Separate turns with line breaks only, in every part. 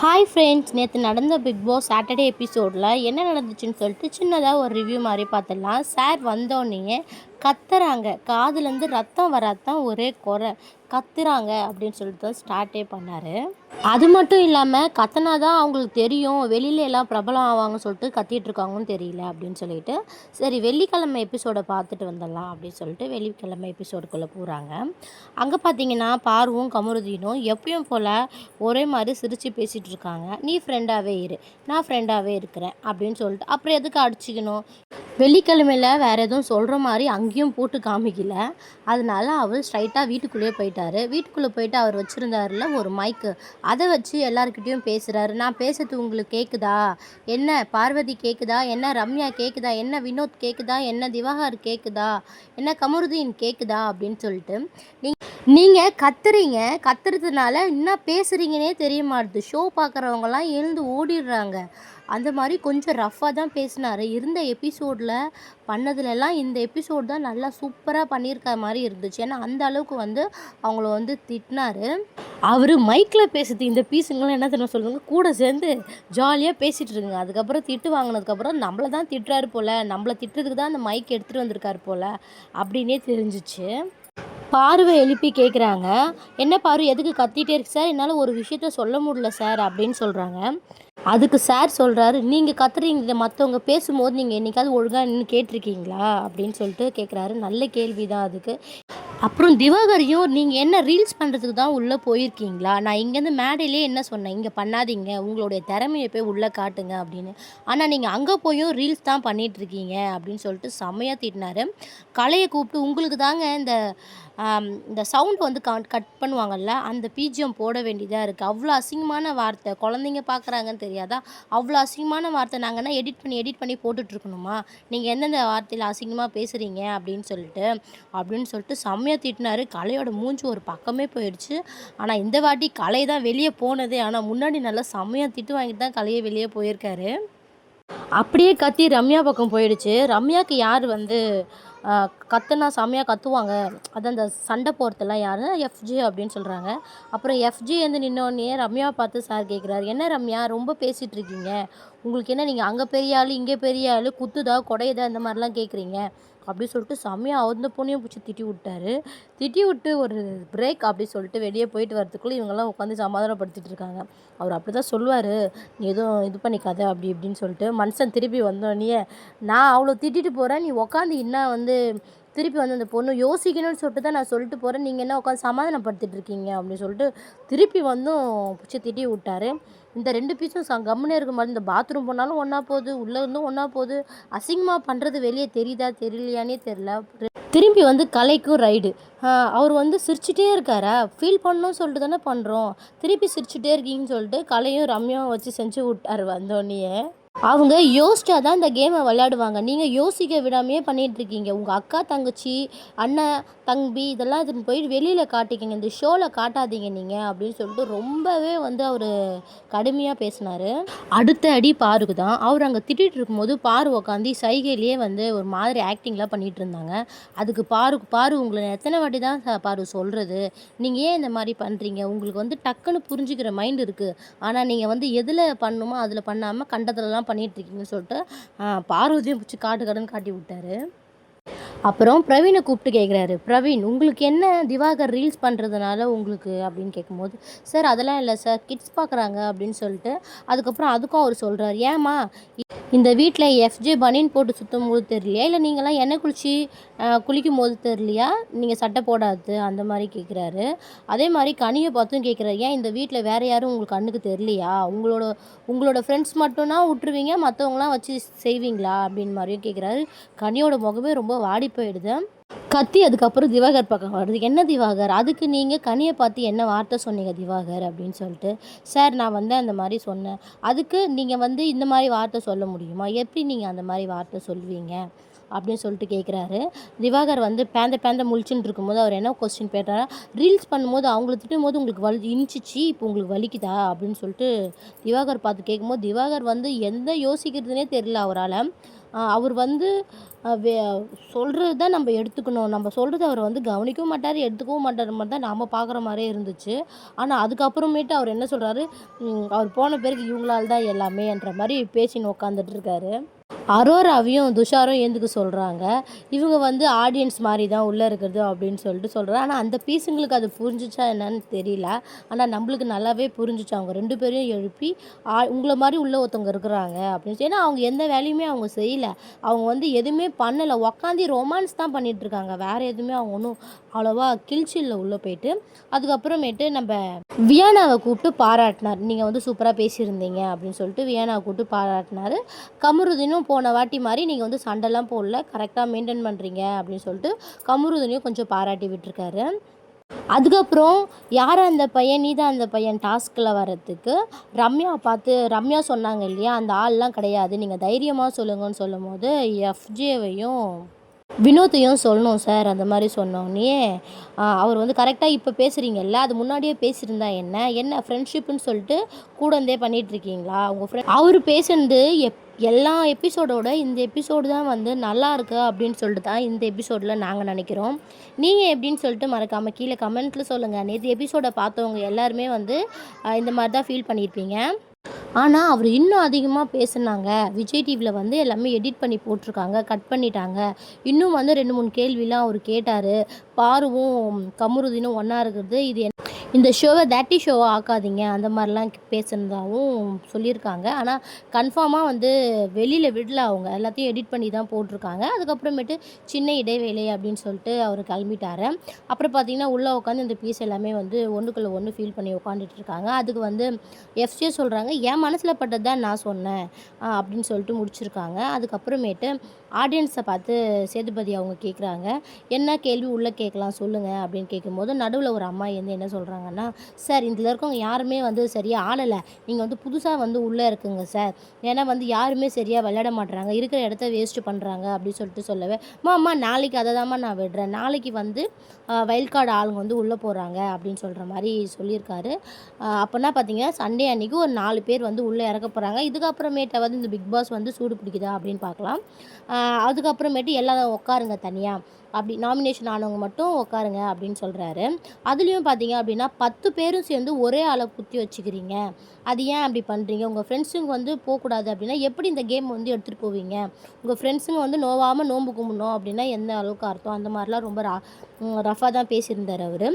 Hi friends நேற்று நடந்த big pass Saturday எபிசோடில் என்ன நடந்துச்சுன்னு சொல்லிட்டு சின்னதாக ஒரு ரிவ்யூ மாதிரி பார்த்துடலாம். சார் வந்தோடனே கத்துறாங்க. காதுலேருந்து ரத்தம் வராதான் ஒரே குறை. கத்துறாங்க அப்படின்னு சொல்லிட்டு தான் ஸ்டார்ட்டே பண்ணார். அது மட்டும் இல்லாமல் கத்தனா தான் அவங்களுக்கு தெரியும். வெளியில எல்லாம் பிரபலம் ஆவாங்கன்னு சொல்லிட்டு கத்திட்டு இருக்காங்கன்னு தெரியல அப்படின்னு சொல்லிட்டு சரி வெள்ளிக்கிழமை எபிசோடை பார்த்துட்டு வந்துடலாம் அப்படின்னு சொல்லிட்டு வெள்ளிக்கிழமை எபிசோடுக்குள்ளே போகிறாங்க அங்கே பார்த்தீங்கன்னா பார்வும் கமருதீனும் எப்பயும் போல் ஒரே மாதிரி சிரித்து பேசிகிட்டு இருக்காங்க. நீ ஃப்ரெண்டாகவே இரு. நான் ஃப்ரெண்டாகவே இருக்கிறேன். அப்படின்னு சொல்லிட்டு அப்புறம் எதுக்கு அடிச்சுக்கணும்? வெள்ளிக்கிழமையில் வேறு எதுவும் சொல்கிற மாதிரி அங்கே அங்கேயும் போட்டு காமிக்கல. அதனால அவர் ஸ்ட்ரைட்டாக வீட்டுக்குள்ளேயே போயிட்டார். வீட்டுக்குள்ளே போயிட்டு அவர் வச்சுருந்தாருல ஒரு மைக்கு அதை வச்சு எல்லாருக்கிட்டேயும் பேசுகிறாரு நான் பேசுறது உங்களுக்கு கேட்குதா என்ன பார்வதி கேட்குதா என்ன ரம்யா கேட்குதா என்ன வினோத் கேட்குதா என்ன திவாகர் கேட்குதா என்ன கமருதீன் கேட்குதா அப்படின்னு சொல்லிட்டு நீங்கள் நீங்கள் கத்துறீங்க கத்துறதுனால என்ன பேசுகிறீங்கன்னே தெரிய மாட்டுது. ஷோ பார்க்குறவங்கலாம் எழுந்து ஓடிடுறாங்க. அந்த மாதிரி கொஞ்சம் ரஃப்பாக தான் பேசினார். இருந்த எபிசோடில் பண்ணதுலலாம் இந்த எபிசோட் தான் நல்லா சூப்பராக பண்ணியிருக்க மாதிரி இருந்துச்சு. ஏன்னா அந்த அளவுக்கு வந்து அவங்கள வந்து திட்டினாரு. அவர் மைக்கில் பேசுறது இந்த பீஸுங்களாம் என்ன தெரியும் சொல்லுவாங்க? கூட சேர்ந்து ஜாலியாக பேசிகிட்டு இருங்க. அதுக்கப்புறம் திட்டு வாங்கினதுக்கப்புறம் நம்மளை தான் திட்டுறாரு போல். நம்மளை திட்டுறதுக்கு தான் அந்த மைக் எடுத்துகிட்டு வந்திருக்காரு போல். அப்படின்னே தெரிஞ்சிச்சு. பார்வை எழுப்பி கேட்குறாங்க என்ன பாரு எதுக்கு கத்திட்டே இருக்கு சார்? என்னால் ஒரு விஷயத்த சொல்ல முடியல சார் அப்படின்னு சொல்கிறாங்க அதுக்கு சார் சொல்கிறாரு நீங்கள் கத்துறீங்க மற்றவங்க பேசும்போது நீங்கள் என்றைக்காவது ஒழுங்காக நின்று கேட்டிருக்கீங்களா? அப்படின்னு சொல்லிட்டு கேட்குறாரு நல்ல கேள்வி தான் அதுக்கு. அப்புறம் திவாகரையும் நீங்கள் என்ன ரீல்ஸ் பண்ணுறதுக்கு தான் உள்ளே போயிருக்கீங்களா? நான் இங்கேருந்து மேடையிலே என்ன சொன்னேன்? இங்கே பண்ணாதீங்க. உங்களுடைய திறமையை போய் உள்ளே காட்டுங்க அப்படின்னு. ஆனால் நீங்கள் அங்கே போயும் ரீல்ஸ் தான் பண்ணிகிட்ருக்கீங்க அப்படின்னு சொல்லிட்டு செம்மையாக திட்டினார். கலையை கூப்பிட்டு உங்களுக்கு தாங்க இந்த இந்த சவுண்ட் வந்து கட் பண்ணுவாங்கள்ல பண்ணுவாங்கல்ல அந்த பிஜிஎம் போட வேண்டியதாக இருக்குது அவ்வளோ அசிங்கமான வார்த்தை. குழந்தைங்க பார்க்குறாங்கன்னு தெரியாதா? அவ்வளோ அசிங்கமான வார்த்தை. நாங்கன்னா எடிட் பண்ணி எடிட் பண்ணி போட்டுட்ருக்கணுமா நீங்கள் எந்தெந்த வார்த்தையில் அசிங்கமாக பேசுகிறீங்க அப்படின்னு சொல்லிட்டு அப்படின்னு சொல்லிட்டு செம்மையாக திட்டினார். கலையோட மூஞ்சி ஒரு பக்கமே போயிடுச்சு ஆனால் இந்த வாட்டி கலை தான் வெளியே போனது. ஆனால் முன்னாடி நல்லா செம்மையாக திட்டு வாங்கிட்டு தான் கலையை வெளியே போயிருக்காரு. அப்படியே கத்தி ரம்யா பக்கம் போயிடுச்சு. ரம்யாவுக்கு யார் வந்து கத்துனா செம்மையாக கத்துவாங்க. அதான் அந்த சண்டை போகிறதெல்லாம் யாருன்னா எஃப்ஜி அப்படின்னு சொல்கிறாங்க அப்புறம் எஃப்ஜி வந்து நின்னோடனே ரம்யாவை பார்த்து சார் கேட்குறாரு என்ன ரம்யா? ரொம்ப பேசிகிட்டு இருக்கீங்க. உங்களுக்கு என்ன நீங்கள் அங்கே பெரிய ஆள் இங்கே பெரிய ஆள் குத்துதா கொடையுதா இந்த மாதிரிலாம் கேட்குறீங்க அப்படி சொல்லிட்டு செம்மையாக அவந்த பொண்ணையும் பிடிச்சி திட்டி விட்டாரு. திட்டி விட்டு ஒரு பிரேக் அப்படி சொல்லிட்டு வெளியே போயிட்டு வரதுக்குள்ளே இவங்கெல்லாம் உட்காந்து சமாதானப்படுத்திட்டு இருக்காங்க. அவர் அப்படி தான் சொல்லுவார். நீ எதுவும் இது பண்ணிக்காத அப்படி இப்படின்னு சொல்லிட்டு மனுஷன் திருப்பி வந்தோடனே நான் அவ்வளோ திட்டிட்டு போகிறேன் நீ உட்காந்து இன்னும் வந்து திருப்பி வந்து அந்த பொண்ணு யோசிக்கணும்னு சொல்லிட்டு தான் நான் சொல்லிட்டு போகிறேன் நீங்கள் என்ன உட்காந்து சமாதானப்படுத்திட்டு இருக்கீங்க அப்படின்னு சொல்லிட்டு திருப்பி வந்தும் பிடிச்சி திட்டி விட்டாரு. இந்த ரெண்டு பீஸும் ச கம்முனே இருக்க மாதிரி இந்த பாத்ரூம் போனாலும் ஒன்றா போகுது உள்ளே இருந்தும் ஒன்றா போகுது. அசிங்கமாக பண்ணுறது வெளியே தெரியுதா தெரியலையானே தெரில திரும்பி வந்து கலைக்கும் ரைடு அவர் வந்து சிரிச்சுட்டே இருக்காரா? ஃபீல் பண்ணணும்னு சொல்லிட்டு தானே பண்ணுறோம் திருப்பி சிரிச்சுட்டே இருக்கீங்கன்னு சொல்லிட்டு கலையும் ரம்யாவும் வச்சு செஞ்சு விட்டார் வந்தோடனே அவங்க யோசிச்சா தான் இந்த கேமை விளையாடுவாங்க. நீங்கள் யோசிக்க விடாமையே பண்ணிகிட்ருக்கீங்க இருக்கீங்க. உங்கள் அக்கா தங்கச்சி அண்ணன் தம்பி இதெல்லாம் இதுன்னு போய் வெளியில் காட்டிக்கிங்க. இந்த ஷோவில் காட்டாதீங்க நீங்கள் அப்படின்னு சொல்லிட்டு ரொம்பவே வந்து அவர் கடுமையாக பேசினார். அடுத்த அடி பாருக்கு தான். அவர் அங்கே திட்டிகிட்டு இருக்கும்போது பாரு உக்காந்து சைகையிலேயே வந்து ஒரு மாதிரி ஆக்டிங்லாம் பண்ணிகிட்டு இருந்தாங்க. அதுக்கு பாரு பாரு உங்களை எத்தனை வாட்டி தான் பாரு சொல்கிறது நீங்கள் ஏன் இந்த மாதிரி பண்ணுறீங்க உங்களுக்கு வந்து டக்குன்னு புரிஞ்சுக்கிற மைண்ட் இருக்குது ஆனால் நீங்கள் வந்து எதில் பண்ணணுமோ அதில் பண்ணாமல் கண்டத்துலலாம் பண்ணிட்டு இருக்கீங்கன்னு சொல்லிட்டு பார்வதியும் பிடிச்சி காட்டு கடன் காட்டி விட்டாரு. அப்புறம் பிரவீனை கூப்பிட்டு கேட்குறாரு பிரவீன் உங்களுக்கு என்ன திவாகர் ரீல்ஸ் பண்ணுறதுனால உங்களுக்கு? அப்படின்னு கேட்கும்போது சார் அதெல்லாம் இல்லை சார் கிட்ஸ் பார்க்குறாங்க அப்படின்னு சொல்லிட்டு அதுக்கப்புறம் அதுக்கும் அவர் சொல்கிறார் ஏம்மா இந்த வீட்டில் எஃப்ஜே பனியன் போட்டு சுற்றும் போது தெரியலையா? இல்லை நீங்களாம் எண்ணெய் குளிச்சு குளிக்கும் போது தெரியலையா? நீங்கள் சட்டை போடாது அந்த மாதிரி கேட்குறாரு. அதே மாதிரி கனியை பார்த்தும் கேட்குறாரு. ஏன் இந்த வீட்டில் வேறு யாரும் உங்களுக்கு கண்ணுக்கு தெரியலையா? உங்களோட உங்களோட ஃப்ரெண்ட்ஸ் மட்டும்னா விட்டுருவீங்க மற்றவங்களாம் வச்சு செய்வீங்களா? அப்படின்னு மாதிரியும் கேட்குறாரு. கனியோட முகமே ரொம்ப வாடி போயிடுது. கத்தி அதுக்கப்புறம் திவாகர் பக்கம் வருது. என்ன திவாகர்? அதுக்கு நீங்கள் கனியை பார்த்து என்ன வார்த்தை சொன்னீங்க திவாகர் அப்படின்னு சொல்லிட்டு. சார் நான் வந்து அந்த மாதிரி சொன்னேன். அதுக்கு நீங்கள் வந்து இந்த மாதிரி வார்த்தை சொல்ல முடியுமா? எப்படி நீங்கள் அந்த மாதிரி வார்த்தை சொல்லுவீங்க? அப்படின்னு சொல்லிட்டு கேட்குறாரு திவாகர் வந்து பேந்த பேந்த முழிச்சுட்டு இருக்கும்போது அவர் என்ன கொஸ்டின் போயிட்டாரா ரீல்ஸ் பண்ணும்போது அவங்கள திட்டும்போது உங்களுக்கு வலி இனிச்சிச்சு இப்போ உங்களுக்கு வலிக்குதா? அப்படின்னு சொல்லிட்டு திவாகர் பார்த்து கேட்கும்போது திவாகர் வந்து எந்த யோசிக்கிறதுனே தெரியல அவரால். அவர் வந்து சொல்கிறது தான் நம்ம எடுத்துக்கணும். நம்ம சொல்கிறத அவர் வந்து கவனிக்கவும் மாட்டார் எடுத்துக்கவும் மாட்டார் மாதிரி தான் நாம் பார்க்குற மாதிரியே இருந்துச்சு. ஆனால் அதுக்கப்புறமேட்டு அவர் என்ன சொல்கிறாரு அவர் போன பிறகு இவங்களால தான் எல்லாமேன்ற மாதிரி பேசின்னு உட்காந்துட்டு இருக்காரு. அரோராவையும் துஷாரும் ஏந்துக்க சொல்கிறாங்க இவங்க வந்து ஆடியன்ஸ் மாதிரி தான் உள்ளே இருக்கிறது அப்படின்னு சொல்லிட்டு சொல்கிறாங்க ஆனால் அந்த பீஸுங்களுக்கு அது புரிஞ்சிச்சா என்னன்னு தெரியல. ஆனால் நம்மளுக்கு நல்லாவே புரிஞ்சிச்சு. அவங்க ரெண்டு பேரையும் எழுப்பி ஆ உங்களை மாதிரி உள்ள ஒருத்தவங்க இருக்கிறாங்க அப்படின்னு சொல்லி. ஏன்னா அவங்க எந்த வேலையுமே அவங்க செய்யலை. அவங்க வந்து எதுவுமே பண்ணலை. உக்காந்து ரொமான்ஸ் தான் பண்ணிகிட்ருக்காங்க வேறு எதுவுமே அவங்க ஒன்றும் அவ்வளோவா கிழ்ச்சியில் உள்ளே போயிட்டு அதுக்கப்புறமேட்டு நம்ம வியானாவை கூப்பிட்டு பாராட்டினார். நீங்கள் வந்து சூப்பராக பேசியிருந்தீங்க அப்படின்னு சொல்லிட்டு வியானாவை கூப்பிட்டு பாராட்டினார். கமருதீனும் போன வாட்டி மாதிரி நீங்கள் வந்து சண்டைலாம் போடல. கரெக்டாக மெயின்டைன் பண்ணுறீங்க அப்படின்னு சொல்லிட்டு கமருதீனையும் கொஞ்சம் பாராட்டி விட்டுருக்காரு. அதுக்கப்புறம் யார் அந்த பையன் நீ தான் அந்த பையன் டாஸ்கில் வர்றதுக்கு? ரம்யா பார்த்து ரம்யா சொன்னாங்க இல்லையா அந்த ஆள்லாம் கிடையாது நீங்கள் தைரியமாக சொல்லுங்கன்னு சொல்லும் போது எஃப்ஜேவையும் வினோத்தையும் சொல்லணும் சார் அந்த மாதிரி சொன்னோன்னே அவர் வந்து கரெக்டாக இப்போ பேசுகிறீங்கல்ல அது முன்னாடியே பேசியிருந்தா என்ன? என்ன ஃப்ரெண்ட்ஷிப்புன்னு சொல்லிட்டு கூட இருந்தே பண்ணிகிட்ருக்கீங்களா உங்கள் ஃப்ரெண்ட் அவர் பேசுனது எப் எல்லா எபிசோடோட இந்த எபிசோடு தான் வந்து நல்லாயிருக்கு அப்படின்னு சொல்லிட்டு தான் இந்த எபிசோடில் நாங்கள் நினைக்கிறோம். நீங்கள் எப்படின்னு சொல்லிட்டு மறக்காமல் கீழே கமெண்ட்டில் சொல்லுங்கள் நேற்று எபிசோடை பார்த்தவங்க எல்லாருமே வந்து இந்த மாதிரி தான் ஃபீல் பண்ணியிருப்பீங்க ஆனால் அவர் இன்னும் அதிகமாக பேசுனாங்க. விஜய் டிவியில் வந்து எல்லாமே எடிட் பண்ணி போட்டிருக்காங்க கட் பண்ணிட்டாங்க. இன்னும் வந்து ரெண்டு மூணு கேள்விலாம் அவர் கேட்டார். பாருவும் கமுருதினும் ஒன்றா இருக்கிறது இது இந்த ஷோவை தேட்டி ஷோவை ஆக்காதீங்க. அந்த மாதிரிலாம் பேசுனதாகவும் சொல்லியிருக்காங்க. ஆனால் கன்ஃபார்மாக வந்து வெளியில் விடல அவங்க. எல்லாத்தையும் எடிட் பண்ணி தான் போட்டிருக்காங்க. அதுக்கப்புறமேட்டு சின்ன இடைவேளை அப்படின்னு சொல்லிட்டு அவர் கிளம்பிட்டார். அப்புறம் பார்த்திங்கன்னா உள்ளே உட்காந்து இந்த பீஸ் எல்லாமே வந்து ஒன்றுக்குள்ளே ஒன்று ஃபீல் பண்ணி உட்காந்துட்டு இருக்காங்க. அதுக்கு வந்து எஃப்சியே சொல்கிறாங்க என் மனசில் பட்டது தான் நான் சொன்னேன் அப்படின்னு சொல்லிட்டு முடிச்சிருக்காங்க. அதுக்கப்புறமேட்டு ஆடியன்ஸை பார்த்து சேதுபதி அவங்க கேட்குறாங்க என்ன கேள்வி உள்ளே கேட்கலாம் சொல்லுங்கள் அப்படின்னு கேட்கும்போது நடுவில் ஒரு அம்மா வந்து என்ன சொல்கிறாங்க சொல்கிறாங்கன்னா சார் இதில் இருக்கவங்க யாருமே வந்து சரியாக ஆளலை. நீங்கள் வந்து புதுசாக வந்து உள்ளே இருக்குங்க சார். ஏன்னா வந்து யாருமே சரியாக விளையாட மாட்டுறாங்க இருக்கிற இடத்த வேஸ்ட்டு பண்ணுறாங்க அப்படின்னு சொல்லிட்டு சொல்லவே அம்மா நாளைக்கு அதை தாம்மா நான் விடுறேன். நாளைக்கு வந்து வயல் கார்டு ஆளுங்க வந்து உள்ளே போகிறாங்க அப்படின்னு சொல்கிற மாதிரி சொல்லியிருக்காரு. அப்போனா பார்த்தீங்கன்னா சண்டே அன்றைக்கி ஒரு நாலு பேர் வந்து உள்ளே இறக்க போகிறாங்க இதுக்கப்புறமேட்ட வந்து இந்த பிக் பாஸ் வந்து சூடு பிடிக்குதா அப்படின்னு பார்க்கலாம். அதுக்கப்புறமேட்டு எல்லாம் உட்காருங்க தனியாக அப்படி நாமினேஷன் ஆனவங்க மட்டும் உட்காருங்க அப்படின்னு சொல்கிறாரு அதுலேயும் பார்த்தீங்க அப்படின்னா பத்து பேரும் சேர்ந்து ஒரே ஆளை குத்தி வச்சுக்கிறீங்க. அது ஏன் அப்படி பண்ணுறீங்க உங்கள் ஃப்ரெண்ட்ஸுங்க வந்து போகக்கூடாது அப்படின்னா எப்படி இந்த கேம் வந்து எடுத்துகிட்டு போவீங்க? உங்கள் ஃப்ரெண்ட்ஸுங்க வந்து நோவாமல் நோம்பு கும்பிடணும் அப்படின்னா எந்த அளவுக்கு அர்த்தம்? அந்த மாதிரிலாம் ரொம்ப ரா ரஃபாக தான் பேசியிருந்தார் அவர்.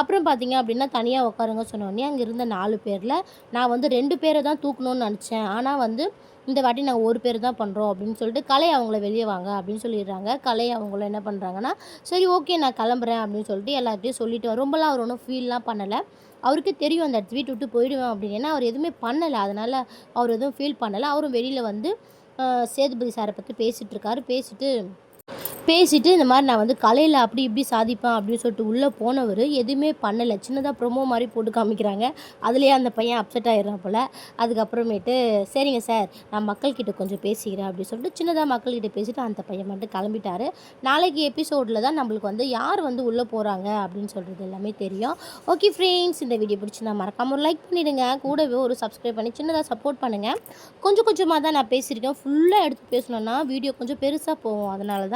அப்புறம் பார்த்தீங்க அப்படின்னா தனியாக உட்காருங்க சொன்னோடனே அங்கே இருந்த நாலு பேரில் நான் வந்து ரெண்டு பேரை தான் தூக்கணும்னு நினச்சேன். ஆனால் வந்து இந்த வாட்டி நாங்கள் ஒரு பேர் தான் பண்ணுறோம் அப்படின்னு சொல்லிட்டு கலை அவங்கள வெளியே வாங்க அப்படின்னு சொல்லிடுறாங்க. கலை அவங்கள என்ன பண்ணுறாங்கன்னா சரி ஓகே நான் கிளம்புறேன் அப்படின்னு சொல்லிட்டு எல்லாத்தையும் சொல்லிட்டு ரொம்பலாம் அவர் ஒன்றும் ஃபீல்லாம் பண்ணலை. அவருக்கு தெரியும் அந்த வீட்டு விட்டு போயிடுவேன் அப்படின்னு. ஏன்னா அவர் எதுவுமே பண்ணலை. அதனால் அவர் எதுவும் ஃபீல் பண்ணலை. அவரும் வெளியில் வந்து சேதுபதி சாரை பற்றி பேசிகிட்டு இருக்காரு. பேசிட்டு பேசிட்டு இந்த மாதிரி நான் வந்து கலையில் அப்படி இப்படி சாதிப்பேன் அப்படின்னு சொல்லிட்டு உள்ளே போனவர் எதுவுமே பண்ணலை. சின்னதாக ப்ரொமோ மாதிரி போட்டு காமிக்கிறாங்க. அதுலேயே அந்த பையன் அப்செட் ஆகிடுறான் போல். அதுக்கப்புறமேட்டு சரிங்க சார் நான் மக்கள்கிட்ட கொஞ்சம் பேசிக்கிறேன் அப்படின்னு சொல்லிட்டு சின்னதாக மக்கள்கிட்ட பேசிட்டு அந்த பையன் மட்டும் கிளம்பிட்டார். நாளைக்கு எபிசோடில் தான் நம்மளுக்கு வந்து யார் வந்து உள்ளே போகிறாங்க அப்படின்னு சொல்கிறது எல்லாமே தெரியும். ஓகே ஃப்ரெண்ட்ஸ் இந்த வீடியோ பிடிச்சி நான் மறக்காமல் ஒரு லைக் பண்ணிவிடுங்க கூடவே ஒரு சப்ஸ்கிரைப் பண்ணி சின்னதாக சப்போர்ட் பண்ணுங்கள் கொஞ்சம் கொஞ்சமாக தான் நான் பேசியிருக்கேன். ஃபுல்லாக எடுத்து பேசணுன்னா வீடியோ கொஞ்சம் பெருசாக போகும். அதனால தான்